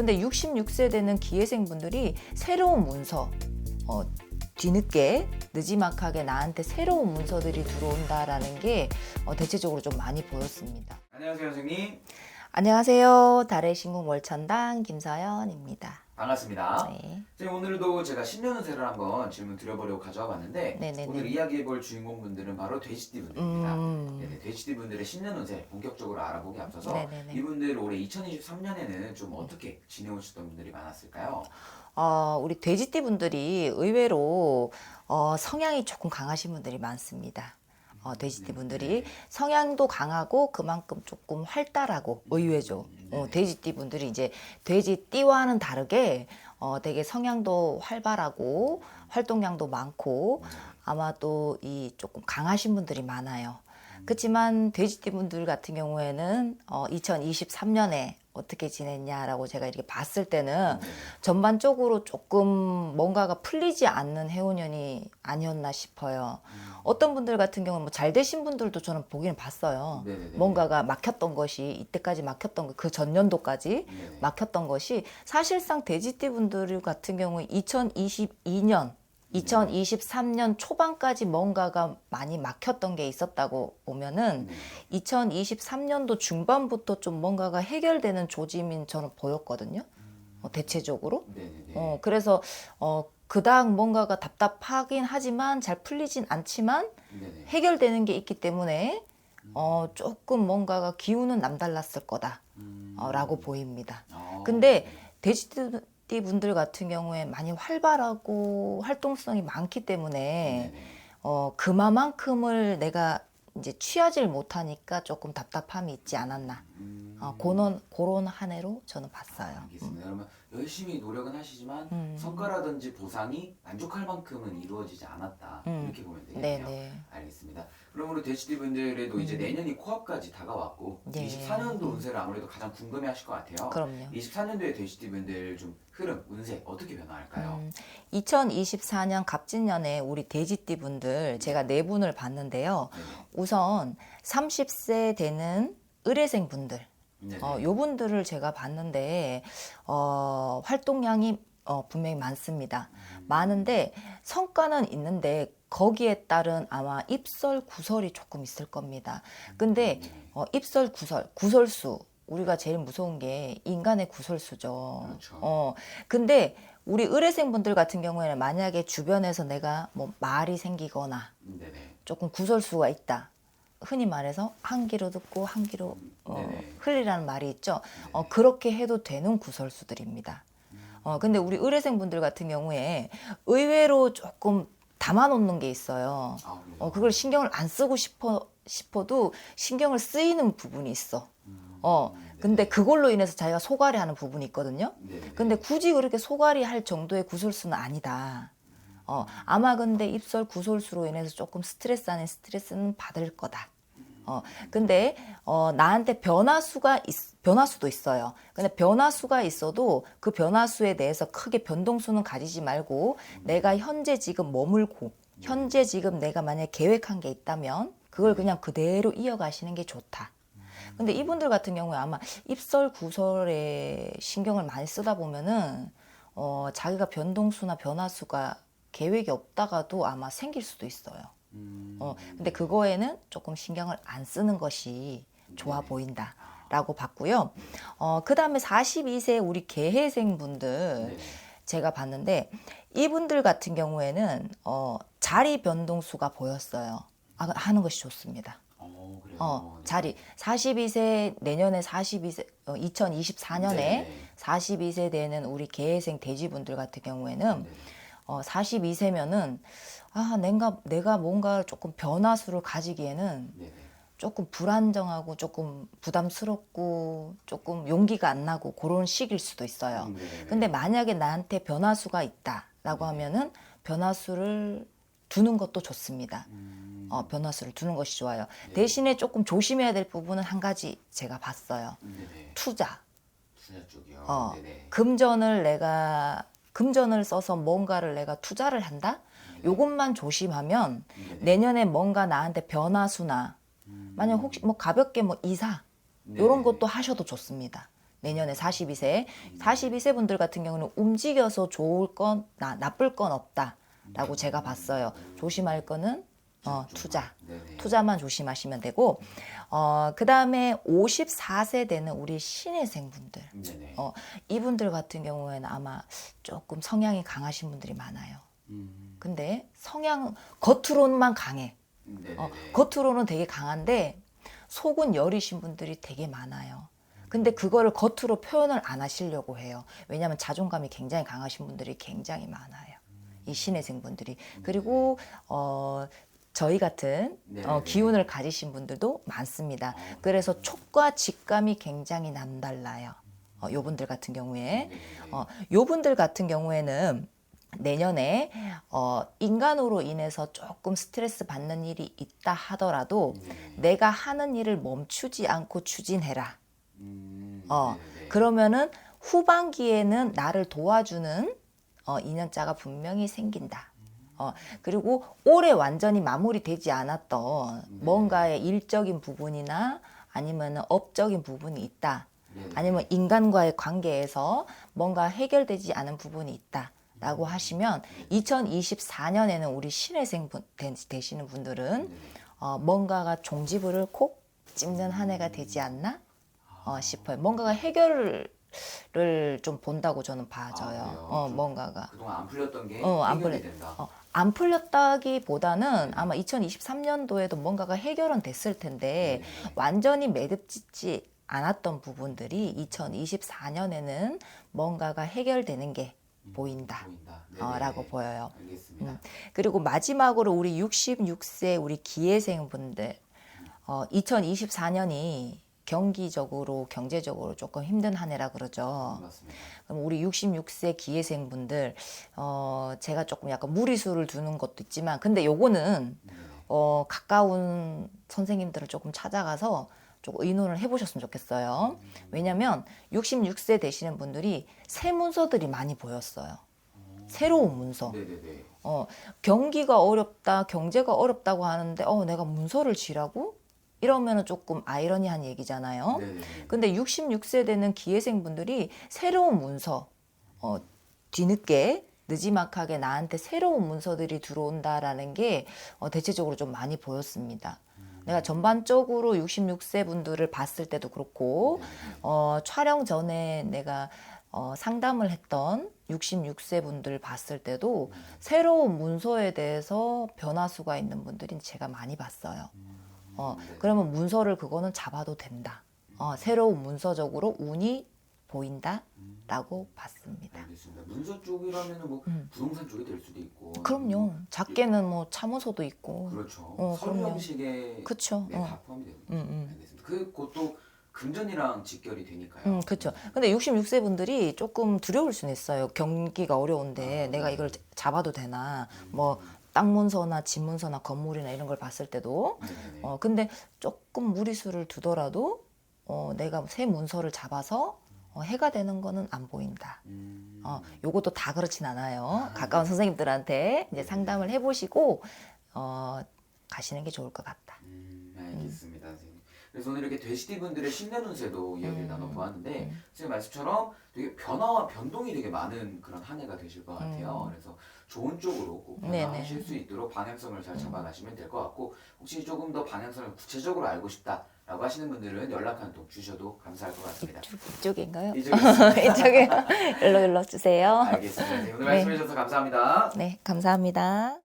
근데 66세대는 기회생분들이 새로운 문서, 어, 뒤늦게 느지막하게 나한테 새로운 문서들이 들어온다라는 게 어, 대체적으로 좀 많이 보였습니다. 안녕하세요 선생님 안녕하세요. 달의 신궁 월천당 김서연입니다. 반갑습니다 네. 선생님 오늘도 제가 신년운세를 한번 질문 드려보려고 가져와 봤는데 네네네. 오늘 이야기해볼 주인공분들은 바로 돼지띠 분들입니다 음. 네네, 돼지띠 분들의 신년운세 본격적으로 알아보기 앞서서 네네네. 이분들 올해 2023년에는 좀 어떻게 지내오셨던 분들이 많았을까요? 어, 우리 돼지띠 분들이 의외로 어, 성향이 조금 강하신 분들이 많습니다. 어, 돼지띠 분들이 성향도 강하고 그만큼 조금 활달하고 의외죠. 어, 돼지띠 분들이 이제 돼지띠와는 다르게 어, 되게 성향도 활발하고 활동량도 많고 아마 또이 조금 강하신 분들이 많아요. 그렇지만 돼지띠 분들 같은 경우에는 어, 2023년에 어떻게 지냈냐라고 제가 이렇게 봤을 때는 전반적으로 조금 뭔가가 풀리지 않는 해운년이 아니었나 싶어요. 어떤 분들 같은 경우는 뭐 잘 되신 분들도 저는 보기는 봤어요. 네네네. 뭔가가 막혔던 것이 이때까지 막혔던 거, 그 전년도까지 네네. 막혔던 것이 사실상 돼지띠 분들 같은 경우 2022년 2023년 초반까지 뭔가가 많이 막혔던 게 있었다고 보면은 네. 2023년도 중반부터 좀 뭔가가 해결되는 조짐인 저는 보였거든요. 어, 대체적으로. 네네네. 어, 그래서 어, 그닥 뭔가가 답답하긴 하지만 잘 풀리진 않지만. 해결되는 게 있기 때문에 어, 조금 뭔가가 기운은 남달랐을 거다라고 음. 보입니다. 아, 근데 돼지 띠 분들 같은 경우에 많이 활발하고 활동성이 많기 때문에 네네. 어, 그만큼을 내가 이제 취하질 못하니까 조금 답답함이 있지 않았나. 음. 어, 그런, 그런 한 해로 저는 봤어요. 알겠습니다. 그러면 열심히 노력은 하시지만 음. 성과라든지 보상이 만족할 만큼은 이루어지지 않았다 음. 이렇게 보면 되겠네요. 네네. 알겠습니다. 우리 돼지띠 분들에도 이제 음. 내년이 코앞까지 다가왔고 네. 24년도 운세를 아무래도 가장 궁금해하실 것 같아요. 그럼요. 24년도에 돼지띠 분들 좀 흐름 운세 어떻게 변화할까요? 음, 2024년 갑진년에 우리 돼지띠 분들 제가 네 분을 봤는데요. 네네. 우선 30세 되는 의뢰생 분들, 네네. 어, 요 분들을 제가 봤는데, 어, 활동량이 어, 분명히 많습니다. 많은데, 성과는 있는데, 거기에 따른 아마 입설 구설이 조금 있을 겁니다. 근데, 네네. 어, 입설 구설, 구설수. 우리가 제일 무서운 게 인간의 구설수죠. 그렇죠. 어, 근데 우리 의뢰생 분들 같은 경우에는 만약에 주변에서 내가 뭐 말이 생기거나 네네. 조금 구설수가 있다. 흔히 말해서 한 귀로 듣고 한 귀로 어, 네네. 흘리라는 말이 있죠. 어, 그렇게 해도 되는 구설수들입니다. 어, 근데 우리 의뢰생 분들 같은 경우에 의외로 조금 담아놓는 게 있어요. 아? 어, 그걸 신경을 안 쓰고 싶어, 싶어도 신경을 쓰이는 부분이 있어. 어, 근데 그걸로 인해서 자기가 소갈이 하는 부분이 있거든요. 네네. 근데 굳이 그렇게 소갈이 할 정도의 구설수는 아니다. 어, 아마 근데 입설 구설수로 인해서 조금 스트레스 아닌 스트레스는 받을 거다. 어, 근데, 어, 나한테 변화수가, 있, 변화수도 있어요. 근데 변화수가 있어도 그 변화수에 대해서 크게 변동수는 가지지 말고 내가 현재 지금 머물고, 현재 지금 내가 만약에 계획한 게 있다면 그걸 그냥 그대로 이어가시는 게 좋다. 근데 이분들 같은 경우에 아마 입설 구설에 신경을 많이 쓰다 보면은 어, 자기가 변동수나 변화수가 계획이 없다가도 아마 생길 수도 있어요. 음. 어, 근데 그거에는 조금 신경을 안 쓰는 것이 좋아 네. 보인다 라고 봤고요. 어, 그 다음에 42세 우리 개회생 분들 네네. 제가 봤는데 이분들 같은 경우에는 어, 자리 변동수가 보였어요. 아, 하는 것이 좋습니다. 어, 네. 자리 42세 내년에 42세 어, 2024년에 네네. 42세 되는 우리 개회생 돼지분들 같은 경우에는 네네. 어, 42세면은 아, 내가 내가 뭔가 조금 변화수를 가지기에는 네네. 조금 불안정하고 조금 부담스럽고 조금 용기가 안 나고 그런 시기일 수도 있어요. 음, 네네. 근데 만약에 나한테 변화수가 있다라고 하면은 변화수를 두는 것도 좋습니다. 음. 어, 변화수를 두는 것이 좋아요. 네. 대신에 조금 조심해야 될 부분은 한 가지 제가 봤어요. 네네. 투자. 투자 쪽이요. 어, 네네. 금전을 내가 금전을 써서 뭔가를 내가 투자를 한다? 요것만 조심하면 네네. 내년에 뭔가 나한테 변화수나 음. 만약 혹시 뭐 가볍게 뭐 이사 네네. 요런 것도 하셔도 좋습니다. 내년에 42세. 42세 분들 같은 경우는 움직여서 좋을 건, 나, 나쁠 건 없다라고 제가 봤어요. 조심할 거는 어, 투자. 네네. 투자만 조심하시면 되고, 어, 그 다음에 54세 되는 우리 신혜생분들. 네네. 어, 이분들 같은 경우에는 아마 조금 성향이 강하신 분들이 많아요. 음, 근데 성향, 겉으로만 강해. 네네네. 어, 겉으로는 되게 강한데 속은 여리신 분들이 되게 많아요. 근데 그거를 겉으로 표현을 안 하시려고 해요. 왜냐하면 자존감이 굉장히 강하신 분들이 굉장히 많아요. 이 신혜생 분들이. 그리고 어 저희 같은 네. 어, 기운을 가지신 분들도 많습니다. 그래서 촉과 직감이 굉장히 남달라요. 어, 요 분들 같은 경우에. 네네네. 어, 요 분들 같은 경우에는 내년에 어, 인간으로 인해서 조금 스트레스 받는 일이 있다 하더라도 네네. 내가 하는 일을 멈추지 않고 추진해라. 음, 어. 그러면은 후반기에는 나를 도와주는 어, 인연자가 분명히 생긴다. 어, 그리고 올해 완전히 마무리되지 않았던 네. 뭔가의 일적인 부분이나 아니면 업적인 부분이 있다. 네네. 아니면 인간과의 관계에서 뭔가 해결되지 않은 부분이 있다 라고 하시면 2024년에는 우리 신혜생 분, 되- 되시는 분들은 네네. 어, 뭔가가 종지부를 콕 찍는 한 해가 되지 않나 어, 싶어요. 뭔가가 해결을 좀 본다고 저는 봐져요. 아? 어, 좀 뭔가가. 그동안 안 풀렸던 게 어, 안 된다. 어, 안 풀렸다기보다는 아마 2023년도에도 뭔가가 해결은 됐을 텐데 네네네. 완전히 매듭짓지 않았던 부분들이 2024년에는 뭔가가 해결되는 게 보인다. 보인다. 어. 라고 보여요. 알겠습니다. 음. 그리고 마지막으로 우리 66세 우리 기회생 분들 어, 2024년이 경기적으로 경제적으로 조금 힘든 한 해라 그러죠. 맞습니다. 그럼 우리 66세 기회생 분들 어, 제가 조금 약간 무리수를 두는 것도 있지만 근데 요거는 네네. 어, 가까운 선생님들을 조금 찾아가서 조금 의논을 해보셨으면 좋겠어요. 왜냐면 66세 되시는 분들이 새 문서들이 많이 보였어요. 새로운 문서. 네네네. 어, 경기가 어렵다, 경제가 어렵다고 하는데, 어, 내가 문서를 지라고? 이러면은 조금 아이러니한 얘기잖아요. 네네네. 근데 66세 되는 기회생 분들이 새로운 문서, 어, 뒤늦게 늦지막하게 나한테 새로운 문서들이 들어온다라는 게 어, 대체적으로 좀 많이 보였습니다. 내가 전반적으로 66세 분들을 봤을 때도 그렇고, 네네네. 어, 촬영 전에 내가 어, 상담을 했던 66세 분들 봤을 때도 새로운 문서에 대해서 변화수가 있는 분들이 제가 많이 봤어요. 어, 네. 그러면 문서를 그거는 잡아도 된다. 어, 새로운 문서적으로 운이 보인다라고 봤습니다. 알겠습니다. 문서 쪽이라면은 뭐 음. 부동산 쪽이 될 수도 있고. 그럼요. 작게는 뭐 차문서도 있고. 그렇죠. 어, 서류 그럼요. 형식의 그쵸. 네, 어. 다 포함이 되는. 음, 음. 알겠습니다. 그 그것도 금전이랑 직결이 되니까요. 음, 그렇죠. 근데 66세 분들이 조금 두려울 수는 있어요. 경기가 어려운데 아, 내가 네. 이걸 잡아도 되나? 뭐 땅 문서나 집 문서나 건물이나 이런 걸 봤을 때도 네네네. 어 근데 조금 무리수를 두더라도 어 내가 새 문서를 잡아서 어, 해가 되는 거는 안 보인다. 음. 어 요것도 다 그렇진 않아요. 아, 가까운 네. 선생님들한테 이제 상담을 해보시고 어 가시는 게 좋을 것 같다. 음, 알겠습니다, 선생님. 그래서 오늘 이렇게 돼지띠 분들의 신년 운세도 이야기를 음, 나눠보았는데 음. 선생님 말씀처럼 되게 변화와 변동이 되게 많은 그런 한 해가 되실 것 같아요. 그래서 좋은 쪽으로 꼭. 변화하실 수 있도록 방향성을 잘 잡아가시면 될 것 같고 혹시 조금 더 방향성을 구체적으로 알고 싶다 라고 하시는 분들은 연락 한통 주셔도 감사할 것 같습니다. 이쪽 이쪽인가요? 이쪽에 일로 일로 주세요. 알겠습니다. 선생님. 오늘 네. 말씀해 주셔서 감사합니다. 네, 감사합니다.